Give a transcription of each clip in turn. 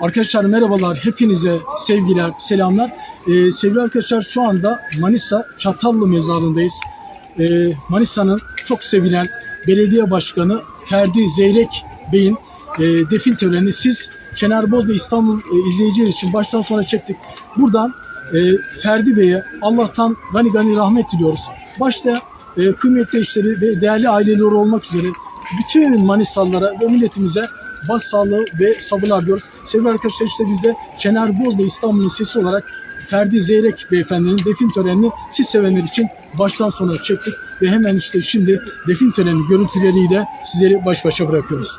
Arkadaşlar merhabalar, hepinize sevgiler, selamlar. Ee, sevgili arkadaşlar şu anda Manisa Çatallı mezarındayız. Ee, Manisa'nın çok sevilen belediye başkanı Ferdi Zeyrek Bey'in e, defin törenini siz Şener Boz ve İstanbul e, izleyiciler için baştan sona çektik. Buradan e, Ferdi Bey'e Allah'tan gani gani rahmet diliyoruz. Başta e, kıymetli eşleri ve değerli aileleri olmak üzere bütün Manisalılara ve milletimize başsağlığı ve sabırlar diliyoruz. Sevgili arkadaşlar işte biz de Şener Boz ve İstanbul'un sesi olarak Ferdi Zeyrek beyefendinin defin törenini siz sevenler için baştan sona çektik ve hemen işte şimdi defin töreni görüntüleriyle sizleri baş başa bırakıyoruz.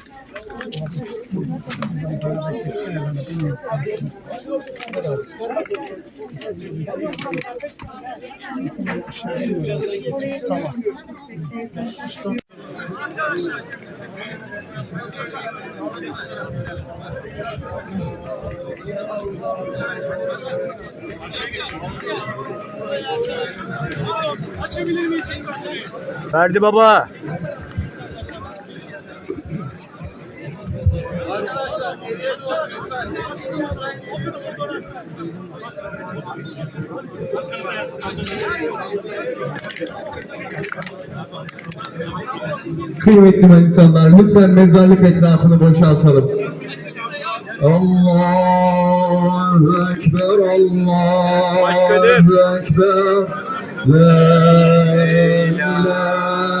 Ferdi Baba. Kıymetli Manisalılar lütfen mezarlık etrafını boşaltalım. Allahu Ekber, Allahu. Ekber. La ilahe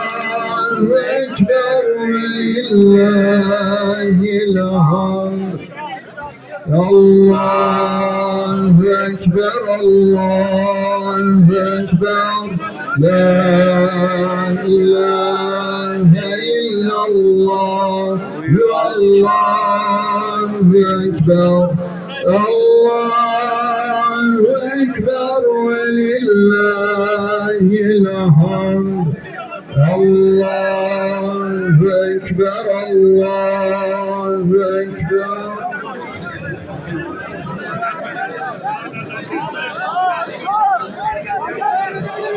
Ekber ve lillahil hamd. Allahu Ekber, Allahu Ekber. La ilahe illallah. Allahu Ekber. Allahu Ekber ve lillahil hamd. Allahu Ekber, Allahu Ekber.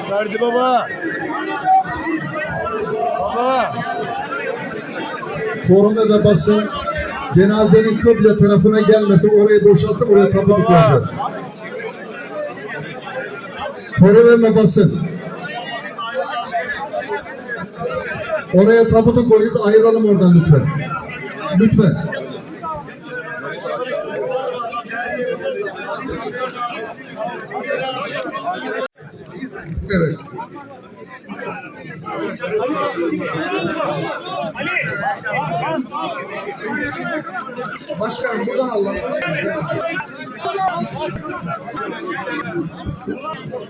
Ferdi Baba. Baba. Korona ve basın cenazenin kıble tarafına gelmesi orayı boşaltıp oraya kapı koyacağız. Korona ve basın. Oraya tabutu koyacağız ayıralım oradan lütfen. Lütfen. Evet. Başkanım buradan alalım.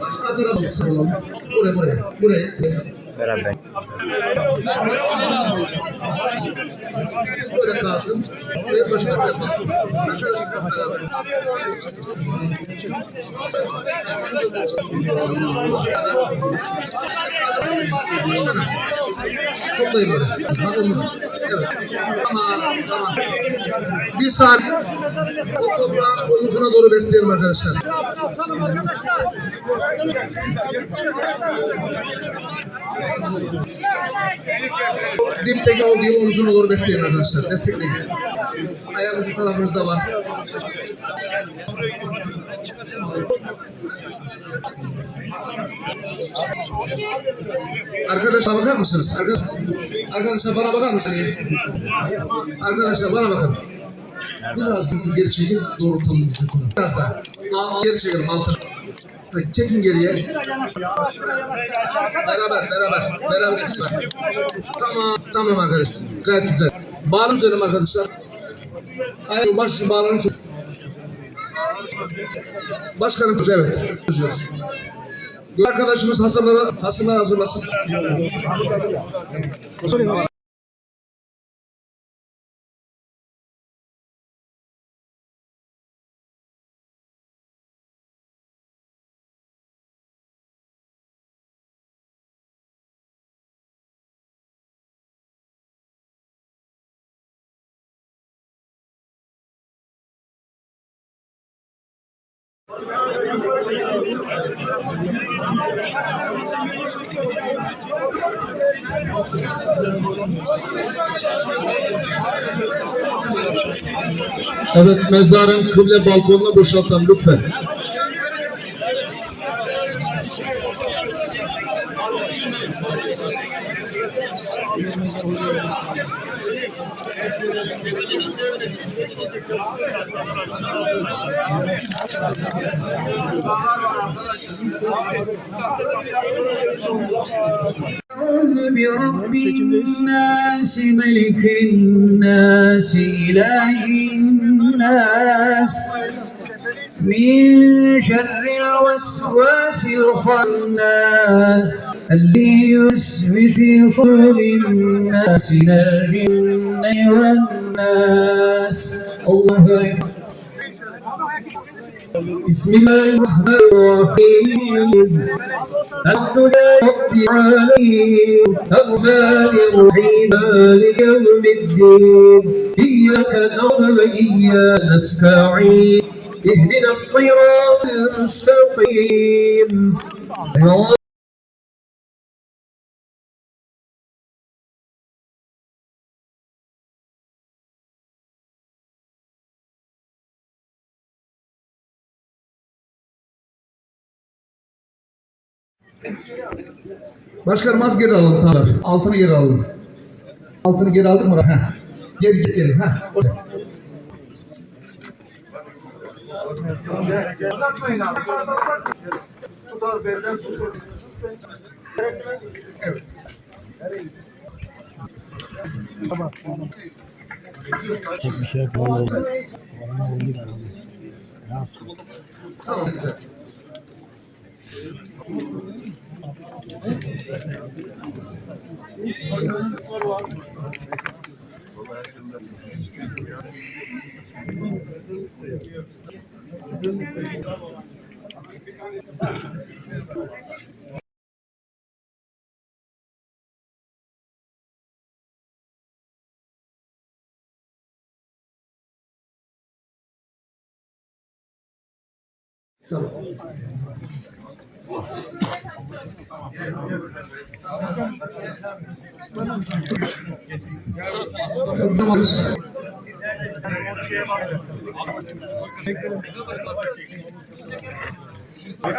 Başka tarafa. Buraya buraya. Buraya. buraya. Beraber. Arkadaşlar. Toplayın böyle. Mısın? Evet. Tamam, tamam. Bir saniye. O toprağı omzuna doğru besleyelim arkadaşlar. Dipteki olduğu omzuna doğru besleyin arkadaşlar. Destekleyin. Ayağın ucu tarafınızda var. Arkadaşlar bakar mısınız? Arka- Arkadaşlar bana bakar mısınız? Arkadaşlar bana bakın. Biraz da geri çekin doğrultalım vücudunu. Biraz daha. Geri çekelim altına. Çekin geriye. Beraber, beraber, beraber. Tamam, tamam arkadaşlar. Gayet güzel. Bağırın söyleyeyim arkadaşlar. Ayak baş bağırın çok. Başkanım evet. Arkadaşımız hasırları, hasırlar hazırlasın. Evet mezarın kıble balkonuna boşaltalım lütfen. أعوذ برب الناس ملك الناس إله الناس من شر الوسواس الخناس الذي يوسوس في صدور الناس من الجنة والناس الله بسم الله الرحمن الرحيم الحمد لله رب العالمين. الرحمن الرحيم مالك يوم الدين إياك نعبد وإياك نستعين اهدنا الصراط المستقيم صراط Başkanım az geri alalım Taner. Altını geri alalım. Altını geri aldık mı? Heh. Geri git geri. Heh. Oraya. Tamam güzel. Tamam. Tamamız.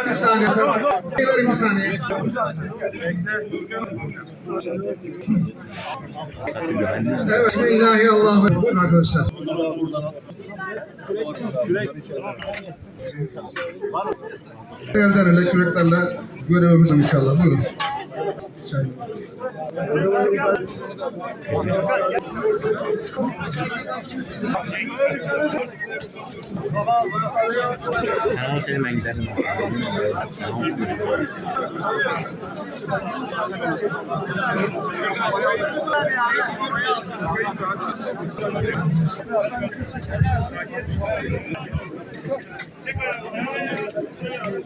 Bir saniye. Verin bir saniye. Evet, Bismillahirrahmanirrahim Buyurun arkadaşlar. Yerlerle, küreklerle görevimiz inşallah. Buyurun. Sen otel ben giderim.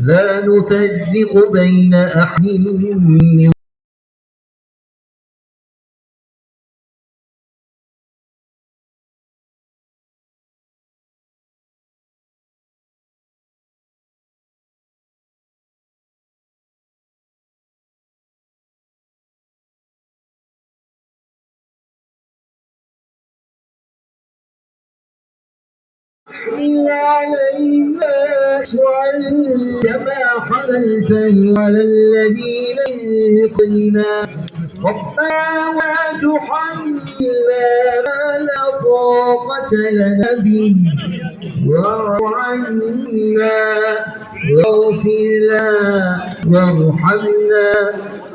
لا نفرق بين أحد من علينا إسرا كما حملته على الذين من قبلنا ربنا لا تحملنا ما لا طاقة لنا به واعف عنا واغفر لنا وارحمنا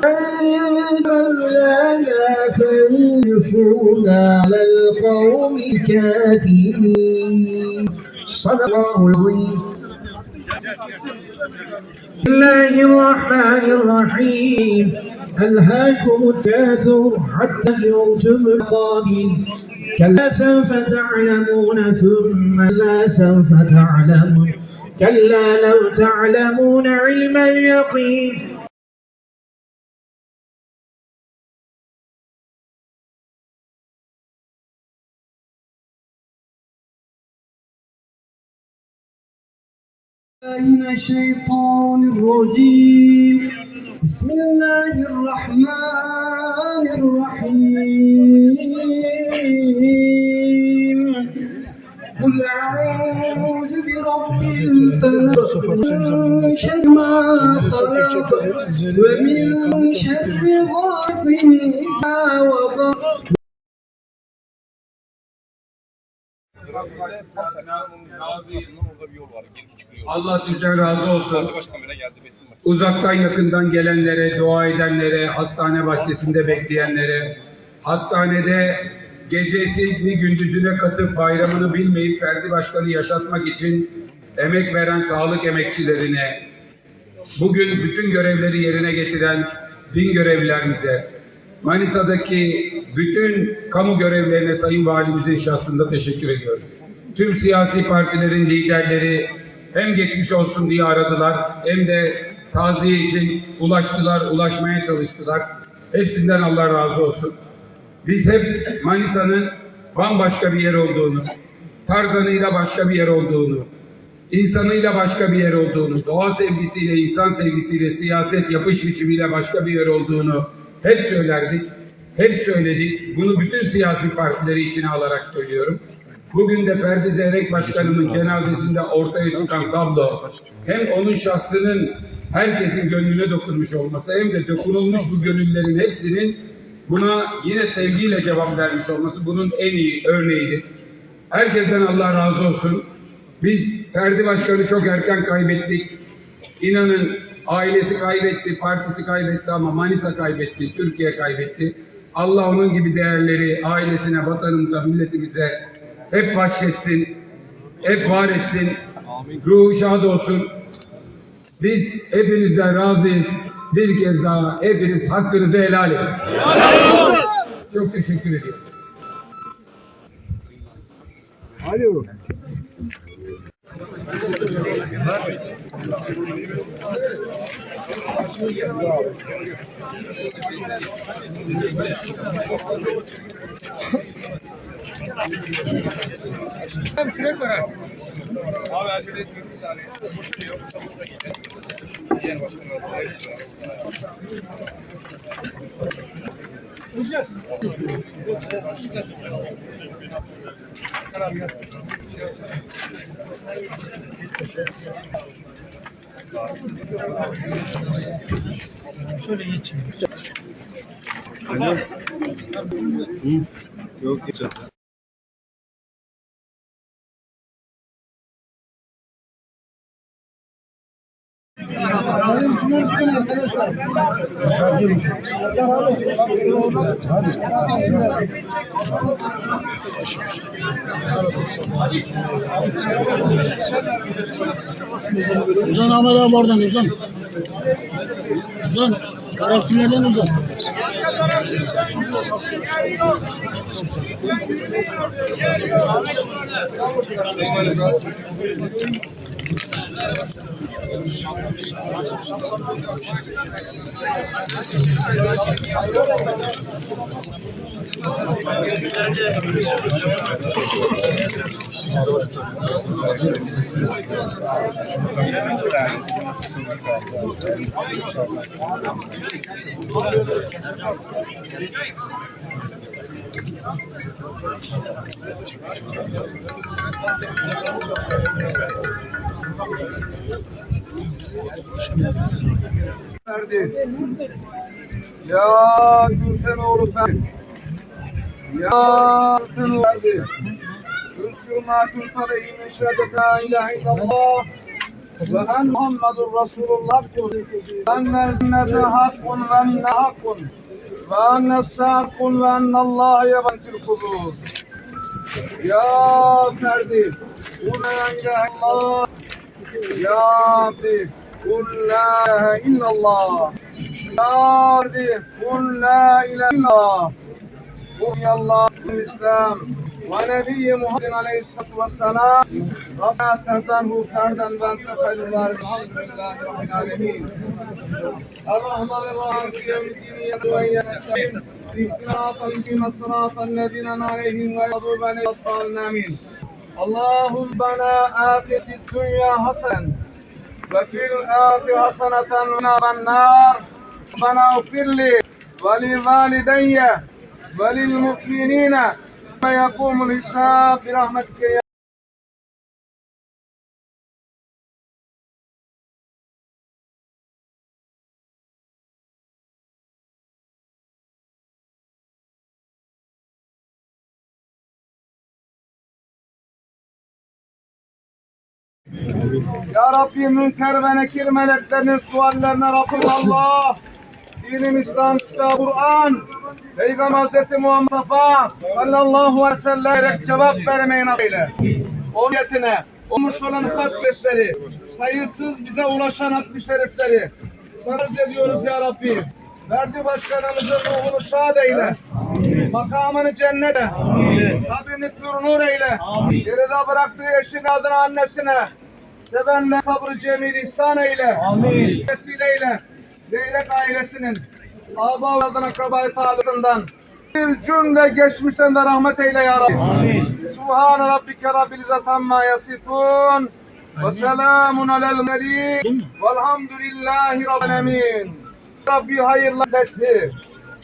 أنت مولانا فانصرنا على القوم الكافرين. صدق الله العظيم. بسم الله الرحمن الرحيم. ألهاكم التاثر حتى زرتم المقابر. كلا سوف تعلمون ثم لا سوف تعلمون. كلا لو تعلمون علم اليقين. من الشيطان الرجيم. بسم الله الرحمن الرحيم. قل أعوذ برب من شر ما خلق ومن شر غاسق إذا وقب Allah sizden razı olsun. Uzaktan yakından gelenlere, dua edenlere, hastane bahçesinde bekleyenlere, hastanede gecesini gündüzüne katıp bayramını bilmeyip Ferdi Başkan'ı yaşatmak için emek veren sağlık emekçilerine, bugün bütün görevleri yerine getiren din görevlilerimize, Manisa'daki bütün kamu görevlerine Sayın Valimizin şahsında teşekkür ediyoruz. Tüm siyasi partilerin liderleri hem geçmiş olsun diye aradılar hem de taziye için ulaştılar, ulaşmaya çalıştılar. Hepsinden Allah razı olsun. Biz hep Manisa'nın bambaşka bir yer olduğunu, Tarzan'ıyla başka bir yer olduğunu, insanıyla başka bir yer olduğunu, doğa sevgisiyle, insan sevgisiyle, siyaset yapış biçimiyle başka bir yer olduğunu hep söylerdik, hep söyledik. Bunu bütün siyasi partileri içine alarak söylüyorum. Bugün de Ferdi Zeyrek Başkanımın cenazesinde ortaya çıkan tablo hem onun şahsının herkesin gönlüne dokunmuş olması hem de dokunulmuş bu gönüllerin hepsinin buna yine sevgiyle cevap vermiş olması bunun en iyi örneğidir. Herkesten Allah razı olsun. Biz Ferdi Başkan'ı çok erken kaybettik. İnanın ailesi kaybetti, partisi kaybetti ama Manisa kaybetti, Türkiye kaybetti. Allah onun gibi değerleri ailesine, vatanımıza, milletimize hep bahşetsin, hep var etsin. Ruhu şad olsun. Biz hepinizden razıyız. Bir kez daha hepiniz hakkınızı helal edin. Çok teşekkür ediyorum. Ben kürek var abi. Abi acele etmiyorum bir saniye. Boşuna yok. Çabuk da gidin. Diğer başkanlar da hepsi var. Hocam. Şöyle geçeyim. Alo. Yok geçer. Uzan Ahmet abi oradan uzan. Uzan. Resimlerden uzan. verdi. Ya Gülten Ferdi. Ya Gülten oğlu Ferdi. Üskür ma kunta lehine şehadet la ilahe illallah ve en Muhammedur Resulullah ennel cennete hakkun ve enne hakkun ve enne sâkun ve ennallâhe yebentil kubur. Ya Ferdi. Bu ne ilahe illallah. Ya Rabbi. قل لا إله إلا الله يا ربي قل لا إله إلا الله قل يا الله الإسلام ونبي محمد عليه الصلاة والسلام ربنا تزره فردا وأنت خير الوارث الحمد لله رب العالمين الرحمن الرحيم في يوم الدين إياك وإياك نستعين اهدنا طريق الصراط الذين أنعمت عليهم غير المغضوب عليهم ولا الضالين آمين اللهم آتنا في الدنيا حسنة وفي الآخرة حسنة عذاب النار. ربنا اغفر لي ولوالدي وللمؤمنين. يوم يقوم الحساب برحمتك يا Ya Rabbi münker ve nekir meleklerinin suallerine Rabbim Allah. Dinim İslam, kitabı Kur'an, Peygamber Hazreti Muhammed sallallahu aleyhi ve sellem cevap vermeyi nasip eyle. O niyetine, olmuş olan hat şerifleri, sayısız bize ulaşan hatmi şerifleri, sarız ediyoruz ya Rabbi. Verdi başkanımızın ruhunu şad eyle. Makamını cennete, kabrini nur eyle. Geride bıraktığı eşine adına annesine, sevenle sabrı cemil ihsan eyle. Amin. Vesileyle Zeyrek ailesinin aba adına akrabayı talibından bir cümle geçmişten de rahmet eyle ya Rabbi. Amin. Subhane rabbike rabbil izzati amma yasifun ve selamun alel murselin velhamdülillahi rabbil alemin. Rabbi hayırlı fethi,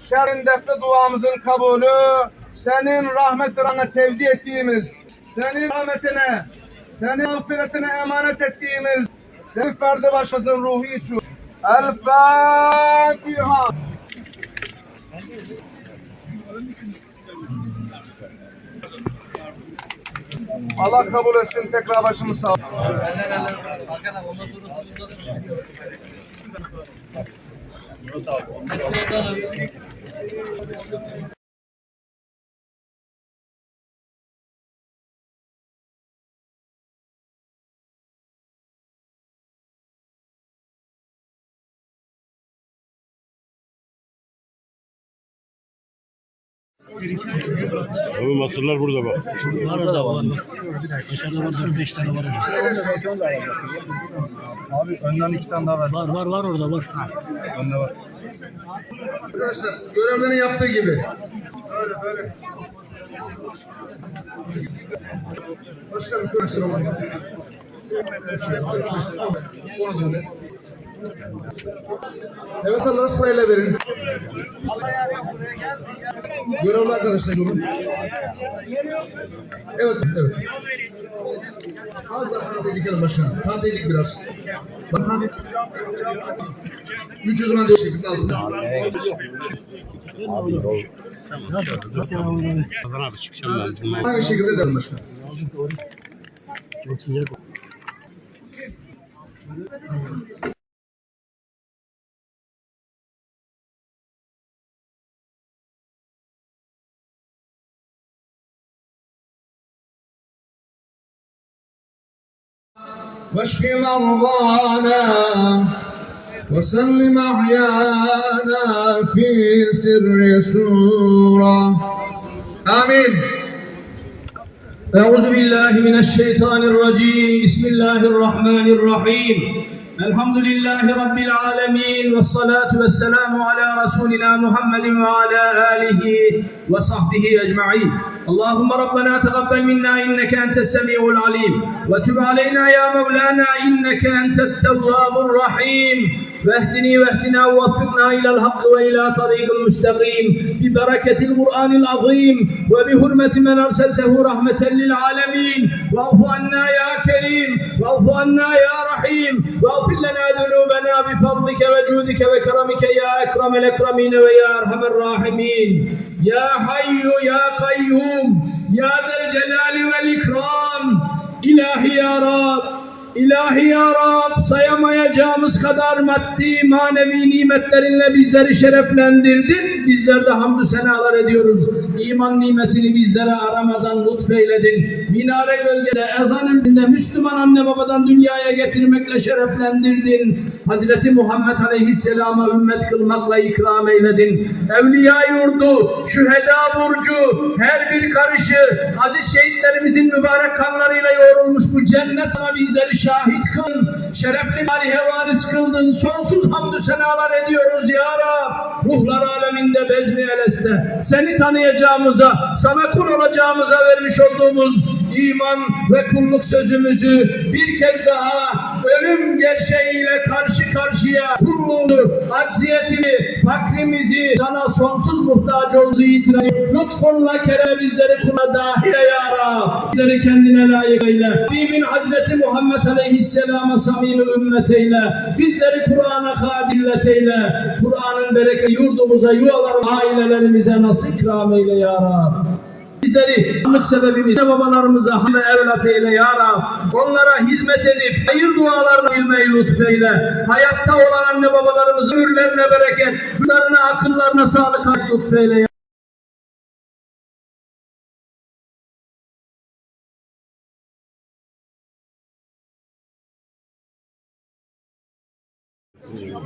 şerrin defi duamızın kabulü, senin rahmetine tevdi ettiğimiz, senin rahmetine, senin mağfiretine emanet ettiğimiz, senin ferdi başımızın ruhu için. El Fatiha. Allah kabul etsin tekrar başımız sağ olsun. 没有照顾我们 Abi mısırlar burada bak. Var orada var. Aşağıda var 4-5 tane var. Abi önden iki tane daha ver. Var var var orada var. Önde var. Arkadaşlar görevlerini yaptığı gibi. Başkanım kıraçın ama. Onu da öyle. Evet Allah sırayla verin. Görevli arkadaşlar durun. Evet, evet. Az daha tahtaya dikelim başkanım. Tahtaya dik biraz. Bak tahtaya Vücuduna değişik şekilde altına. Kazan abi çıkacağım ben. Aynı şekilde derim başkanım. Çok sıcak. واشف مرضانا وسلم أحيانا في سر سورة. آمين. أعوذ بالله من الشيطان الرجيم. بسم الله الرحمن الرحيم. الحمد لله رب العالمين والصلاة والسلام على رسولنا محمد وعلى آله وصحبه أجمعين. اللهم ربنا تقبل منا إنك أنت السميع العليم وتب علينا يا مولانا إنك أنت التواب الرحيم. واهدني واهدنا ووفقنا إلى الحق وإلى طريق مستقيم ببركة القرآن العظيم وبحرمة من أرسلته رحمة للعالمين واعف عنا يا كريم واعف عنا يا رحيم واغفر لنا ذنوبنا بفضلك وجودك وكرمك يا أكرم الأكرمين ويا أرحم الراحمين. يا حي يا قيوم يا ذا الجلال والإكرام İlahi ya Rab, İlahi ya Rab sayamayacağımız kadar maddi manevi nimetlerinle bizleri şereflendirdin. Bizler de hamdü senalar ediyoruz. İman nimetini bizlere aramadan lütfeyledin. Minare gölgede ezan ülkede Müslüman anne babadan dünyaya getirmekle şereflendirdin. Hazreti Muhammed Aleyhisselam'a ümmet kılmakla ikram eyledin. Evliya yurdu, şüheda burcu, her bir karışı aziz şehitlerimizin mübarek kanlarıyla yoğrulmuş bu cennet bizleri şahit kıl. Şerefli tarihe varis kıldın. Sonsuz hamdü senalar ediyoruz ya Rab. Ruhlar aleminde bezmi. Seni tanıyacağımıza, sana kul olacağımıza vermiş olduğumuz iman ve kulluk sözümüzü bir kez daha ölüm gerçeğiyle karşı karşıya kulluğunu, acziyetini, fakrimizi sana sonsuz muhtaç olduğumuzu itiraf Lütfunla kerem bizleri kula dahil ya Rab. Bizleri kendine layık eyle. Habibin Hazreti Muhammed Aleyhisselam'a samimi ümmet eyle. Bizleri Kur'an'a kadillet eyle. Kur'an'ın bereketi yurdumuza, yuvalarımıza, ailelerimize nasip ikram eyle ya Rab. Bizleri anlık sebebimiz babalarımıza hayırlı evlat eyle ya Rab. Onlara hizmet edip hayır dualarını bilmeyi lütfeyle. Hayatta olan anne babalarımızın ömürlerine bereket, bunlarına akıllarına sağlık lütfeyle ya.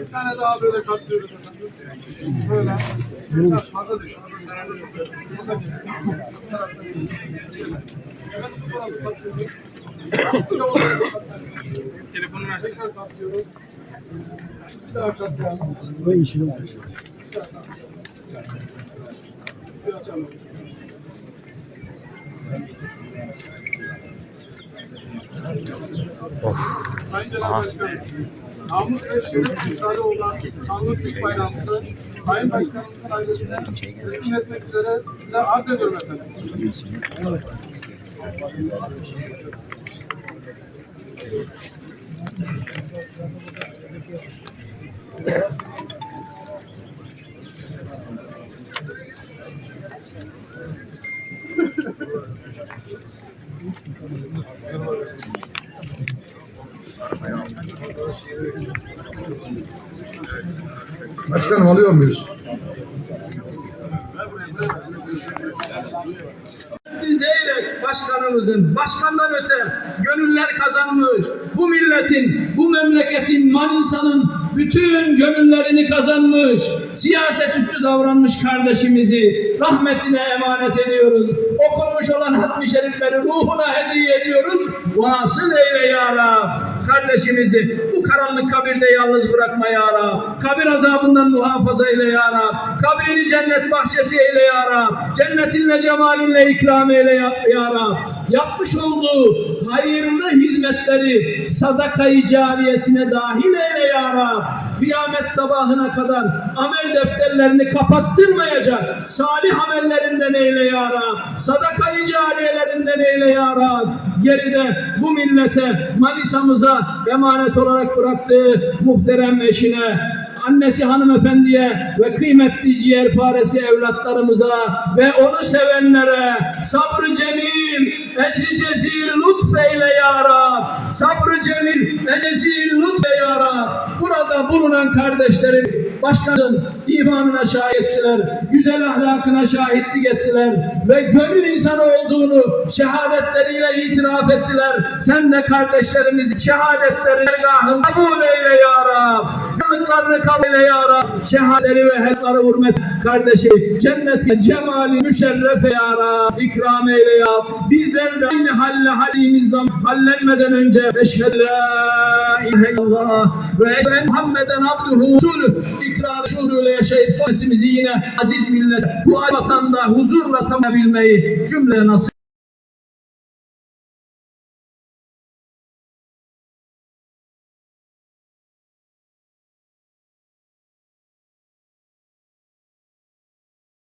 Bir tane daha böyle katlıyoruz. Böyle. Biraz fazla düşün. Telefonu versene. Tekrar katlıyoruz. Bir daha katlayalım. Ve işini var. Bir açalım. Sayın Genel Başkanım, namus ve şeref timsali olan Sanlı Türk Bayrağımızı Sayın Başkanımızın ailesine teslim etmek üzere size arz ediyorum efendim. Başkanım alıyor muyuz? Zeyrek başkanımızın başkandan öte gönüller kazanmış. Bu milletin, bu memleketin, Manisa'nın bütün gönüllerini kazanmış. Siyaset üstü davranmış kardeşimizi rahmetine emanet ediyoruz. Okunmuş olan hatmi şerifleri ruhuna hediye ediyoruz. Vasıl eyle ya Rab. Kardeşimizi bu karanlık kabirde yalnız bırakma ya Rab. Kabir azabından muhafaza eyle ya Rab. Kabrini cennet bahçesi eyle ya Rab. Cennetinle cemalinle ikram eyle ya, ya Rab. Yapmış olduğu hayırlı hizmetleri sadakayı cariyesine dahil eyle ya Rab. Kıyamet sabahına kadar amel defterlerini kapattırmayacak salih amellerinden eyle ya Rab. Sadakayı cariyelerinden eyle ya Rab. Geride bu millete Manisa'mıza emanet olarak bıraktığı muhterem eşine annesi hanımefendiye ve kıymetli ciğerparesi evlatlarımıza ve onu sevenlere sabrı cemil, ecri cezil lütfeyle ya Rab. Sabrı cemil, ecri lütfe ya Rab. Burada bulunan kardeşlerimiz başkanın imanına şahittiler, güzel ahlakına şahitlik ettiler ve gönül insanı olduğunu şehadetleriyle itiraf ettiler. Sen de kardeşlerimiz şehadetlerini dergahın kabul eyle ya Rab. Yanıklarını kabul eyle ya Rab. Şehadetleri ve helları hürmet kardeşi cenneti cemali müşerrefe ya Rab. İkram eyle ya. Bizleri de aynı halle halimiz hallenmeden önce eşhedü la ilahe illallah ve eşhedü Muhammeden abduhu usulü ikrar şuuruyla yaşayıp sonrasımızı yine aziz millet bu vatanda huzurla tamabilmeyi cümle nasip